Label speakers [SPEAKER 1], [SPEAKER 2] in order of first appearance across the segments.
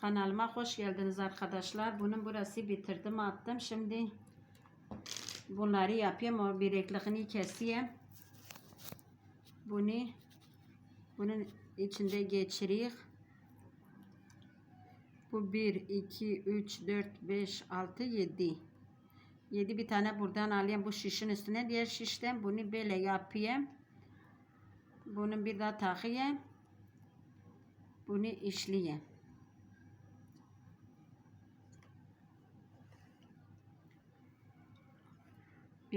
[SPEAKER 1] Kanalıma hoş geldiniz arkadaşlar. Bunun burası bitirdim attım. Şimdi bunları yapayım. O birekliğini keseyim. Bunu bunun içinde geçireyim. Bu 1, 2, 3, 4, 5, 6, 7. 7 bir tane buradan alayım. Bu şişin üstüne diğer şişten bunu böyle yapayım. bunun bir daha takayım. Bunu işleyeyim.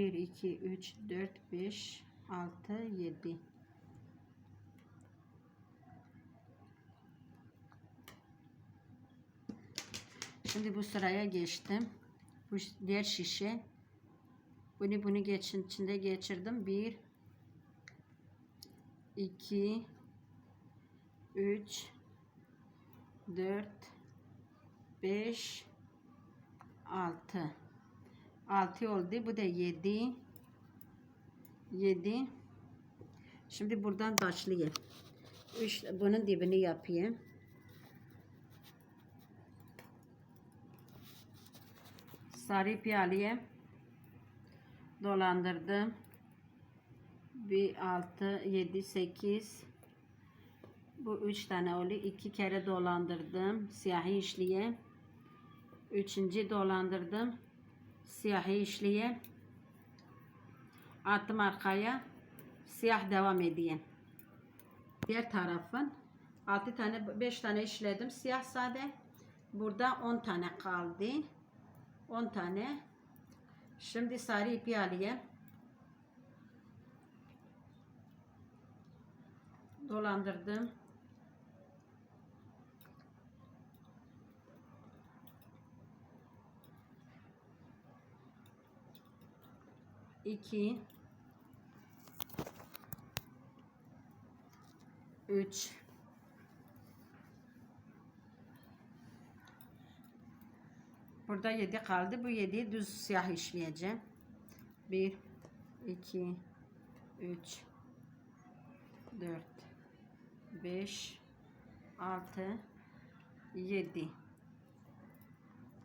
[SPEAKER 1] 1, 2, 3, 4, 5, 6, 7. Şimdi bu sıraya geçtim. Bu diğer şişe. Bunu bunu geçin içinde geçirdim. 1 2 3 4 5 6 6 oldu. Bu da 7. 7. Şimdi buradan başlayayım. 3 bunun dibini yapayım. Sarı piyaliye dolandırdım. Bir 6 7 8 bu 3 tane oldu. 2 kere dolandırdım. Siyahi işliye. Üçüncü dolandırdım. Siyahı işleyen. Attım arkaya. Siyah devam edeyim. Diğer tarafın 6 tane 5 tane işledim siyah sade. Burada 10 tane kaldı. 10 tane. Şimdi sarı ipi alayım. Dolandırdım. 2 3 Burada 7 kaldı. Bu 7'yi düz siyah işleyeceğim. 1 2 3 4 5 6 7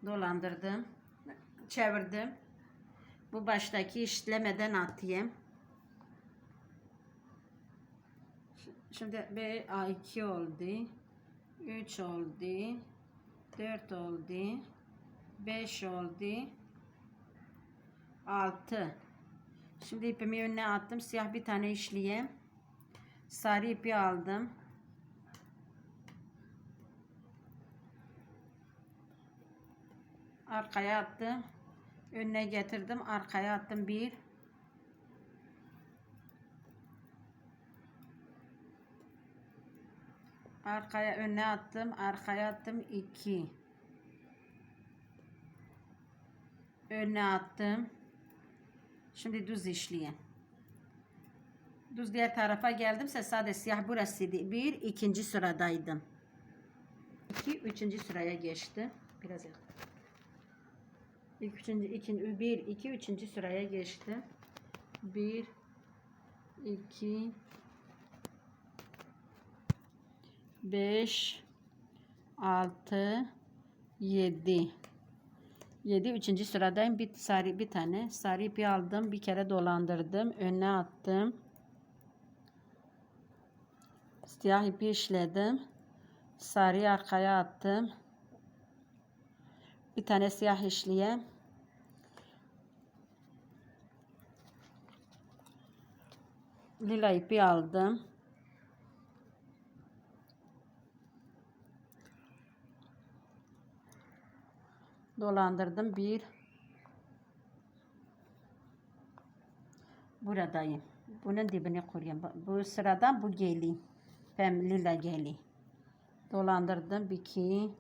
[SPEAKER 1] dolandırdım. Çevirdim. Bu baştaki işlemeden atayım. Şimdi 1 2 oldu. 3 oldu. 4 oldu. 5 oldu. 6 Şimdi ipimi önüne attım. Siyah bir tane işleyeyim. Sarı ipi aldım. Arkaya attım önüne getirdim arkaya attım bir arkaya önüne attım arkaya attım iki önüne attım şimdi düz işleyin düz diğer tarafa geldimse sadece siyah burasıydı bir ikinci sıradaydım 2 üçüncü sıraya geçti biraz yakın İlk üçüncü, ikinci, bir, iki, üçüncü sıraya geçti Bir, iki, beş, altı, yedi. Yedi, üçüncü sıradayım. Bir, sarı, bir tane sarı ipi aldım. Bir kere dolandırdım. Önüne attım. Siyah ipi işledim. Sarıyı arkaya attım. Bir tane siyah işleyeyim. lila ipi aldım. Dolandırdım. Bir buradayım. Bunun dibini kuruyorum. Bu sıradan bu geli. Pem lila geli. Dolandırdım. Bir iki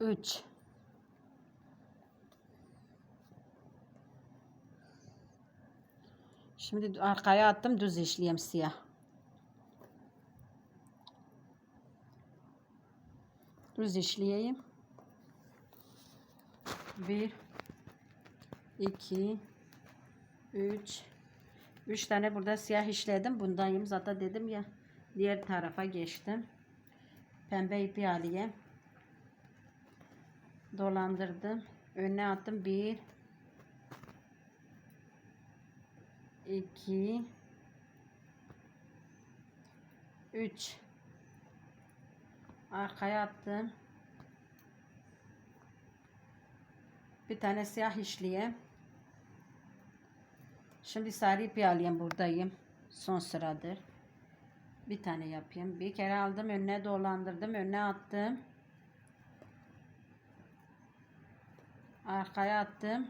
[SPEAKER 1] 3 Şimdi arkaya attım düz işleyeyim siyah. Düz işleyeyim. 1 2 3 3 tane burada siyah işledim. Bundayım zaten dedim ya. Diğer tarafa geçtim. Pembe ipi alayım dolandırdım. Öne attım. 1 2 3 arkaya attım. Bir tane siyah işliye. Şimdi sarı ipi alayım buradayım. Son sıradır. Bir tane yapayım. Bir kere aldım önüne dolandırdım önüne attım. Arkaya attım.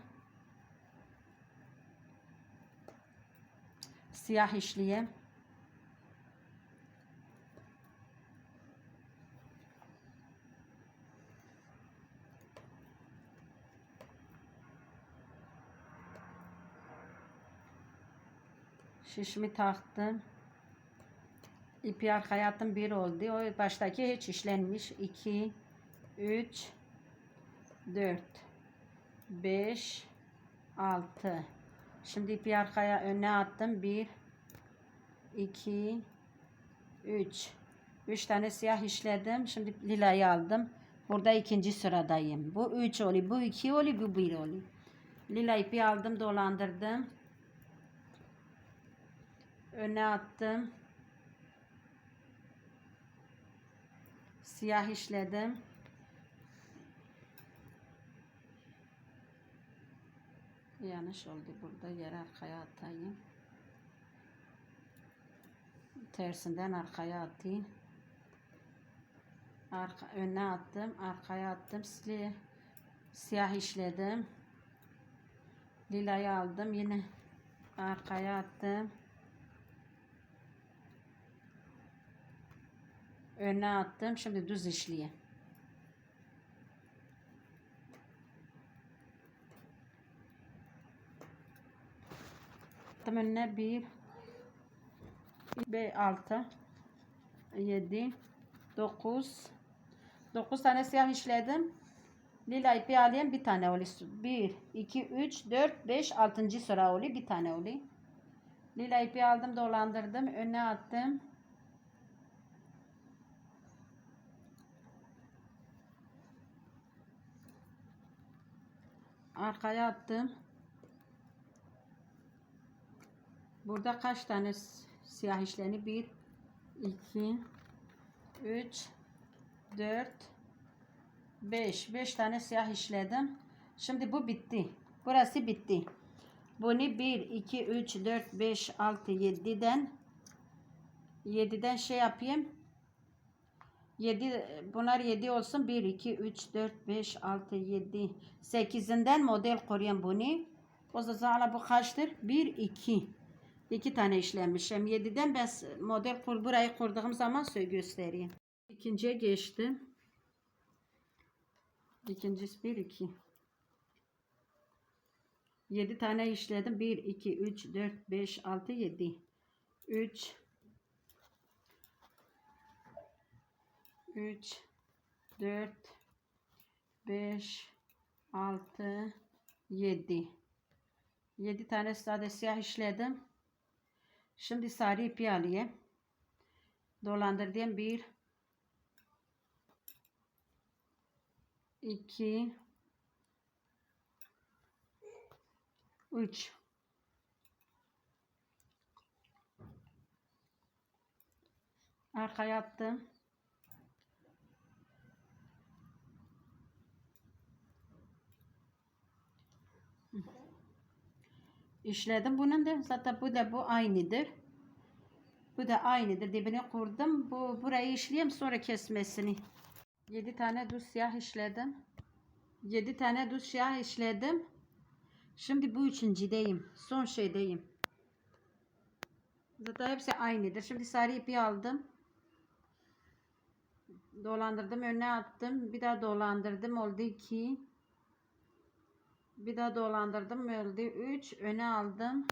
[SPEAKER 1] Siyah işleyeyim. şişimi taktım ipi arkaya attım bir oldu o baştaki hiç işlenmiş 2 3 dört. 5 6 şimdi ipi arkaya öne attım 1 2 3 3 tane siyah işledim şimdi lilayı aldım burada ikinci sıradayım bu 3 oluyor bu 2 oluyor bu 1 oluyor lila ipi aldım dolandırdım öne attım siyah işledim yanlış oldu burada yer arkaya atayım tersinden arkaya atayım arka öne attım arkaya attım sili siyah işledim lilayı aldım yine arkaya attım önüne attım şimdi düz işleyeyim attım önüne 1 ve 6 7 9 9 tane siyah işledim. Lila ipi alayım bir tane oli. 1 2 3 4 5 6. sıra oli bir tane oli. Lila ipi aldım dolandırdım önüne attım. Arkaya attım. Burada kaç tane siyah işlerini? 1, 2, 3, 4, 5. 5 tane siyah işledim. Şimdi bu bitti. Burası bitti. Bunu 1, 2, 3, 4, 5, 6, 7'den 7'den şey yapayım. 7 bunlar 7 olsun. 1 2 3 4 5 6 7 8'inden model koyayım bunu. O zaman bu kaçtır? 1 2 iki tane işlemişim. 7'den ben model kur, burayı kurduğum zaman size göstereyim. İkinciye geçtim. İkincisi 1 2. 7 tane işledim. 1 2 3 4 5 6 7. 3 3 4 5 6 7. 7 tane sade siyah işledim. Şimdi sarı ipi alayım. Dolandırdım. Bir, iki, üç. Arkaya attım. işledim. Bunun da zaten bu da bu aynıdır. Bu da aynıdır. Dibini kurdum. Bu burayı işleyeyim sonra kesmesini. 7 tane düz siyah işledim. 7 tane düz siyah işledim. Şimdi bu üçüncüdeyim. Son şeydeyim. Zaten hepsi aynıdır. Şimdi sarı ipi aldım. Dolandırdım. Önüne attım. Bir daha dolandırdım. Oldu ki bir daha dolandırdım öldü 3 öne aldım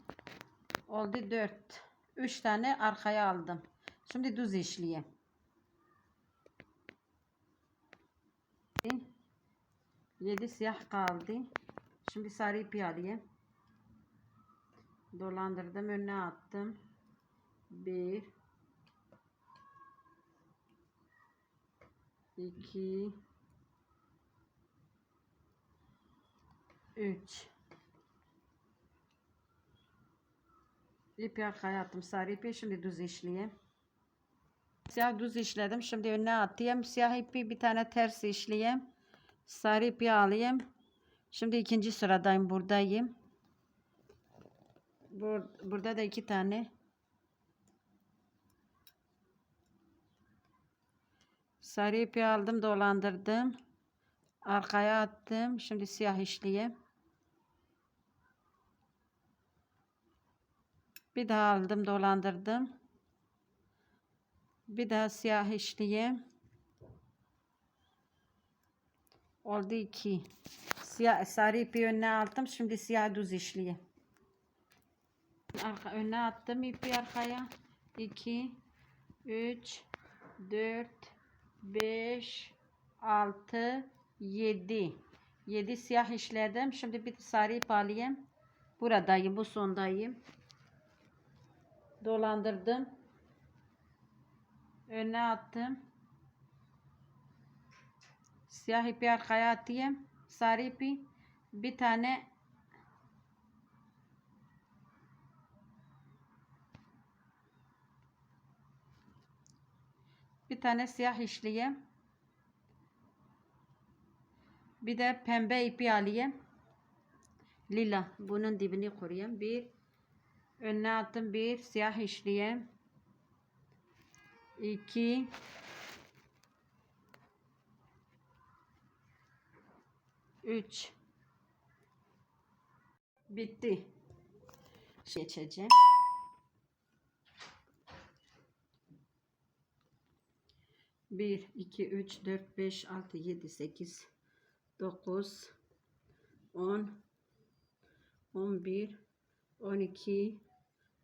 [SPEAKER 1] oldu 4 3 tane arkaya aldım şimdi düz işleyeyim Yedi siyah kaldı şimdi sarı ipi alayım dolandırdım önüne attım 1 2 3 ipi arkaya attım sarı ipi şimdi düz işleyeyim siyah düz işledim şimdi önüne atayım siyah ipi bir tane ters işleyeyim sarı ipi alayım şimdi ikinci sıradayım buradayım Bur burada da iki tane sarı ipi aldım dolandırdım arkaya attım şimdi siyah işleyeyim Bir daha aldım dolandırdım. Bir daha siyah işleyeyim. Oldu iki. Siyah, sarı ipi önüne aldım. Şimdi siyah düz işleyeyim. Arka, önüne attım ipi arkaya. 2, 3, 4, 5, 6, 7. 7 siyah işledim. Şimdi bir sarı ip alayım. Buradayım. Bu sondayım dolandırdım. Önüne attım. Siyah ipi arkaya atayım. Sarı ipi bir tane bir tane siyah işleyeyim. Bir de pembe ipi alayım. Lila bunun dibini kurayım. Bir önüne attım bir siyah işleyem 2 3 bitti geçeceğim Bir, iki, üç, dört, beş, altı, yedi, sekiz, dokuz, on, on bir, on iki,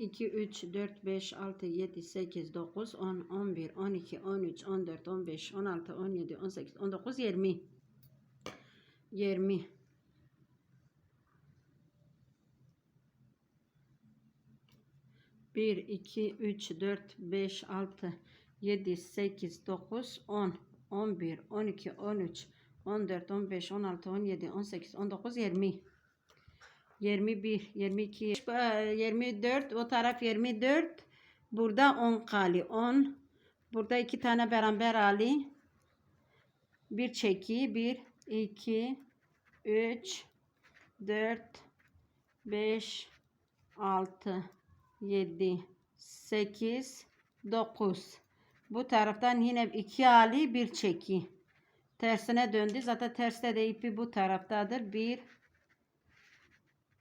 [SPEAKER 1] 2, 3, 4, 5, 6, 7, 8, 9, 10, 11, 12, 13, 14, 15, 16, 17, 18, 19, 20. 20. Bir, iki, üç, dört, beş, altı, yedi, sekiz, dokuz, on, on bir, on iki, on üç, on dört, on beş, on altı, on yedi, on sekiz, on dokuz, yirmi. 21, 22, 24. O taraf 24. Burada 10 kali. 10. Burada iki tane beraber ali. Bir çeki. 1, 2, 3, 4, 5, 6, 7, 8, 9. Bu taraftan yine iki ali bir çeki. Tersine döndü. Zaten terste de ipi bu taraftadır. 1,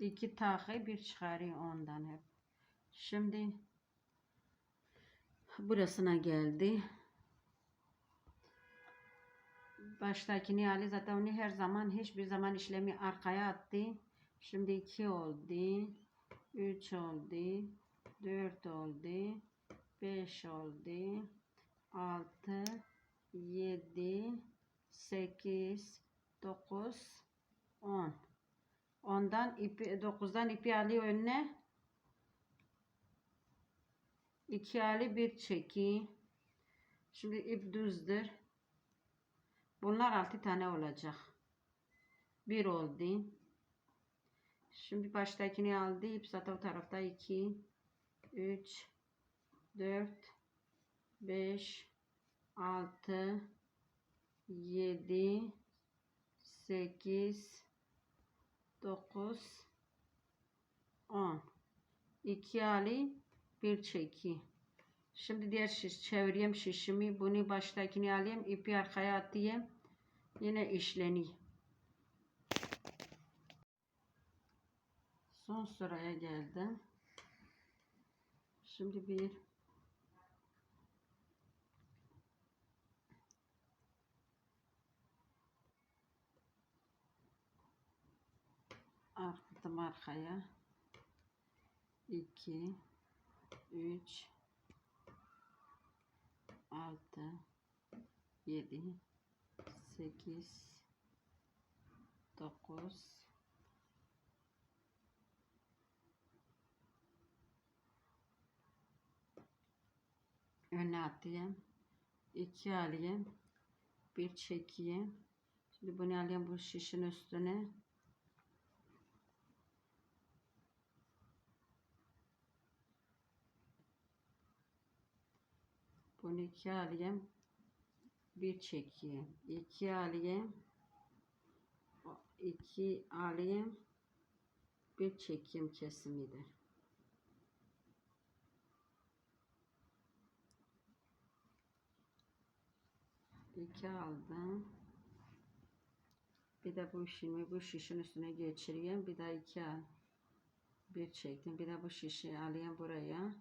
[SPEAKER 1] iki takı bir çıkarıyor ondan hep. Şimdi burasına geldi. Baştakini Ali zaten onu her zaman hiçbir zaman işlemi arkaya attı. Şimdi 2 oldu. üç oldu. dört oldu. beş oldu. altı, yedi, sekiz, dokuz, on. Ondan ipi, dokuzdan ipi alıyor önüne. İki ali bir çeki. Şimdi ip düzdür. Bunlar altı tane olacak. Bir oldu. Şimdi baştakini aldı. İp zaten o tarafta iki, üç, dört, beş, altı, yedi, sekiz. 9 10 2 ali 1 çeki şimdi diğer şiş çevireyim şişimi bunu baştakini alayım ipi arkaya atayım yine işleni son sıraya geldim şimdi bir arttım arkaya 2 3 6 7 8 9 öne atayım 2 alayım bir çekeyim şimdi bunu alayım bu şişin üstüne Bunu iki alayım. Bir çekeyim. iki alayım. iki alayım. Bir çekeyim kesimi de. iki aldım. Bir de bu şişimi bu şişin üstüne geçireyim. Bir de iki al. Bir çektim. Bir de bu şişi alayım buraya.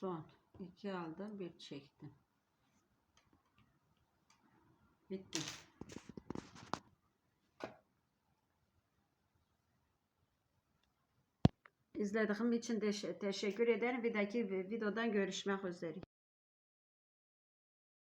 [SPEAKER 1] son 2 aldım bir çektim bitti izlediğim için teşekkür ederim. Bir dahaki videodan görüşmek üzere.